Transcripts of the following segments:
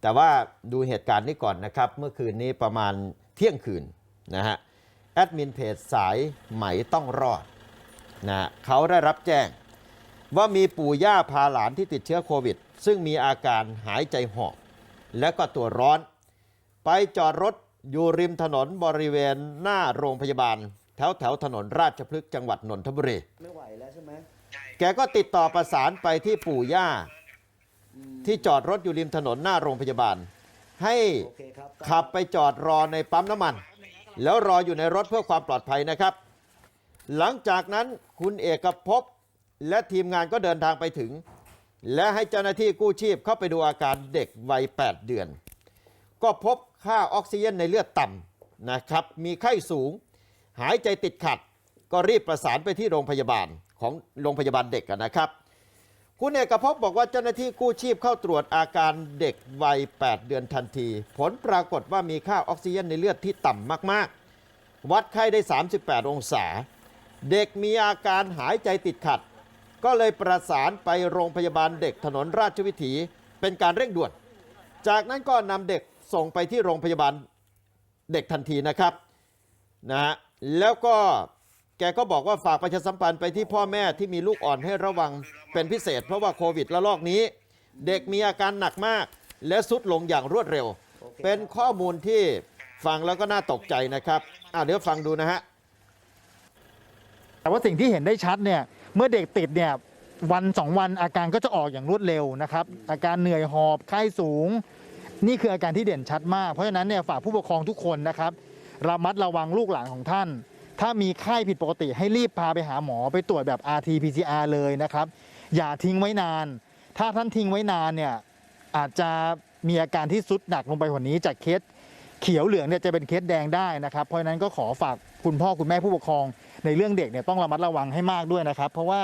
แต่ว่าดูเหตุการณ์นี้ก่อนนะครับ เมื่อคืนนี้ประมาณเที่ยงคืนนะฮะแอดมินเพจสายไหมต้องรอดนะฮะเขาได้รับแจ้ง ว่ามีปู่ย่าพาหลานที่ติดเชื้อโควิด ซึ่งมีอาการหายใจหอบและก็ตัวร้อน ไปจอดรถอยู่ริมถนนบริเวณหน้าโรงพยาบาล แถวแถวๆถนนราชพฤกษ์จังหวัดนนทบุรีไม่ไหวแล้วใช่ไหมแกก็ติดต่อประสานไปที่ปู่ย่า ที่จอดรถอยู่ริมถนนหน้าโรงพยาบาล ให้โอเคครับขับไปจอดรอในปั๊มน้ำมัน แล้วรออยู่ในรถเพื่อความปลอดภัยนะครับ หลังจากนั้นคุณเอกภพและทีมงานก็เดินทางไปถึง และให้เจ้าหน้าที่กู้ชีพเข้าไปดูอาการเด็กวัย 8 เดือน ก็พบค่าออกซิเจนในเลือดต่ำนะครับ มีไข้สูง หายใจติดขัด ก็รีบประสานไปที่โรงพยาบาลของโรงพยาบาลเด็กอะนะครับ คุณเอกภพบอกว่าเจ้าหน้าที่กู้ชีพเข้าตรวจอาการเด็กวัย 8 เดือนทันที ผลปรากฏว่ามีค่าออกซิเจนในเลือดที่ต่ำมากๆ วัดไข้ได้ 38 องศา เด็กมีอาการหายใจติดขัด ก็เลยประสานไปโรงพยาบาลเด็กถนนราชวิถีเป็นการเร่งด่วน จากนั้นก็นำเด็กส่งไปที่โรงพยาบาลเด็กทันทีนะครับนะฮะแล้วก็ แกก็บอกว่าฝากประชาสัมพันธ์ไปที่พ่อแม่ที่มีลูกอ่อนให้ระวังเป็นพิเศษ เพราะว่าโควิดระลอกนี้ เด็กมีอาการหนักมาก และสุดลงอย่างรวดเร็ว เป็นข้อมูลที่ฟังแล้วก็น่าตกใจนะครับอะเดี๋ยวฟังดูนะฮะแต่ว่าสิ่งที่เห็นได้ชัดเนี่ยเมื่อเด็กติดเนี่ยวันสองวันอาการก็จะออกอย่างรวดเร็วนะครับ อาการเหนื่อยหอบไข้สูง นี่คืออาการที่เด่นชัดมาก เพราะฉะนั้นเนี่ยฝากผู้ปกครองทุกคนนะครับระมัดระวังลูกหลานของท่าน ถ้ามีไข้ผิดปกติให้รีบพาไปหาหมอไปตรวจแบบ rt pcr เลยนะครับ อย่าทิ้งไว้นาน ถ้าท่านทิ้งไว้นานเนี่ยอาจจะมีอาการที่สุดหนักลงไปกว่านี้จากเคสเขียวเหลืองเนี่ยจะเป็นเคสแดงได้นะครับ เพราะฉะนั้นก็ขอฝากคุณพ่อคุณแม่ผู้ปกครอง ในเรื่องเด็กเนี่ยต้องระมัดระวังให้มากด้วยนะครับ เพราะว่า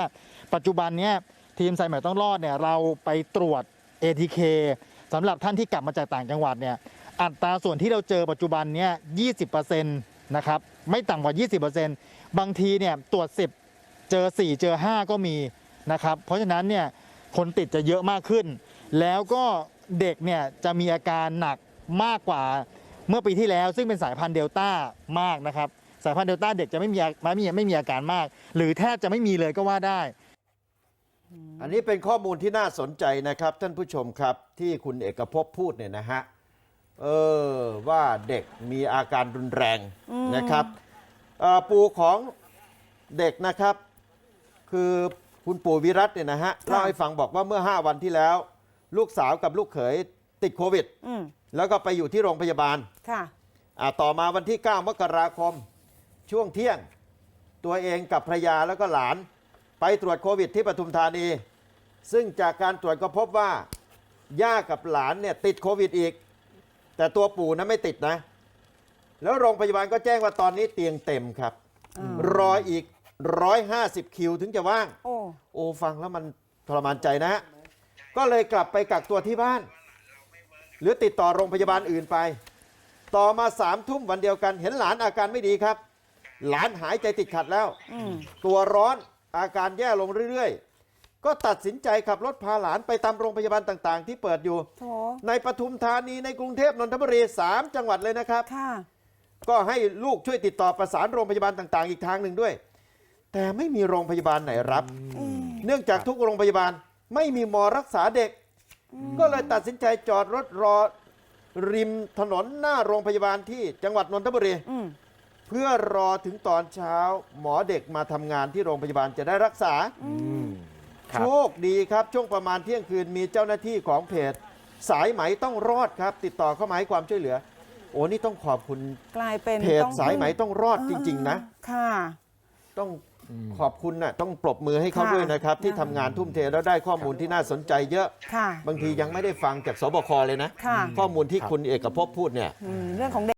ปัจจุบันเนี่ยทีมสายใหม่ต้องรอดเนี่ยเราไปตรวจ ATK สำหรับท่านที่กลับมาจากต่างจังหวัดเนี่ยอัตราส่วนที่เราเจอปัจจุบันเนี่ย20%นะครับ ไม่ต่ำกว่า 20%บางทีเนี่ยตรวจ 10 เจอ 4 เจอ 5 ก็มีนะครับ เพราะฉะนั้นเนี่ยคนติดจะเยอะมากขึ้น แล้วก็เด็กเนี่ยจะมีอาการหนักมากกว่าเมื่อปีที่แล้ว ซึ่งเป็นสายพันธุ์เดลต้ามากนะครับ สายพันธุ์เดลต้าเด็กจะไม่มีไม่มีไม่มีอาการมาก หรือแทบจะไม่มีเลยก็ว่าได้ อันนี้เป็นข้อมูลที่น่าสนใจนะครับ ท่านผู้ชมครับที่คุณเอกภพพูดเนี่ยนะฮะ เออว่าเด็กมีอาการรุนแรงนะครับเอ่อปู่ของเด็กนะครับ คือคุณปู่วิรัตเนี่ยนะฮะเล่าให้ฟังบอกว่าเมื่อ 5 วันที่แล้ว ลูกสาวกับลูกเขยติดโควิดอืมแล้วก็ไปอยู่ที่โรงพยาบาลค่ะอ่าต่อมาวันที่ 9 มกราคมช่วงเที่ยง ตัวเองกับภรรยาแล้วก็หลาน ไปตรวจโควิดที่ปทุมธานี ซึ่งจากการตรวจก็พบว่าย่ากับหลานเนี่ยติดโควิดอีก แต่ตัวปู่นะไม่ติดนะ แล้วโรงพยาบาลก็แจ้งว่าตอนนี้เตียงเต็มครับอ่ารออีก 150 คิวถึงจะว่าง โอ้ โอ้ฟังแล้วมันทรมานใจนะฮะก็เลยกลับไปกักตัวที่บ้าน หรือติดต่อโรงพยาบาลอื่นไป ต่อมาสามทุ่มวันเดียวกัน เห็นหลานอาการไม่ดีครับ หลานหายใจติดขัดแล้ว อืม ตัวร้อนอาการแย่ลงเรื่อยๆ ก็ตัดสินใจขับรถพาหลานไปตามโรงพยาบาลต่าง ๆ ที่เปิดอยู่ โถในปทุมธานีในกรุงเทพนนทบุรีสามจังหวัดเลยนะครับ ค่ะ ก็ให้ลูกช่วยติดต่อประสานโรงพยาบาลต่างๆ อีกทางหนึ่งด้วย แต่ไม่มีโรงพยาบาลไหนรับ เอ๊ะเนื่องจากทุกโรงพยาบาลไม่มีหมอรักษาเด็ก ก็เลยตัดสินใจจอดรถรอริมถนนหน้าโรงพยาบาลที่จังหวัดนนทบุรี อืมเพื่อรอถึงตอนเช้าหมอเด็กมาทำงานที่โรงพยาบาลจะได้รักษา ครับ โชคดีครับช่วงประมาณเที่ยงคืนมีเจ้าหน้าที่ของเพจ สายไหมต้องรอดครับ ติดต่อเข้ามาให้ความช่วยเหลือ โอ้นี่ต้องขอบคุณกลายเป็นเพจต้องสายไหมต้องรอดจริง ๆ นะ ค่ะ ต้องขอบคุณนะต้องปรบมือให้เขาค่ะด้วยนะครับ ที่ทำงานทุ่มเทแล้วได้ข้อมูลที่น่าสนใจเยอะ ค่ะ บางทียังไม่ได้ฟังจากสบคเลยนะ ค่ะ ข้อมูลที่คุณเอกภพพูดเนี่ย อืมเรื่องของเด็ก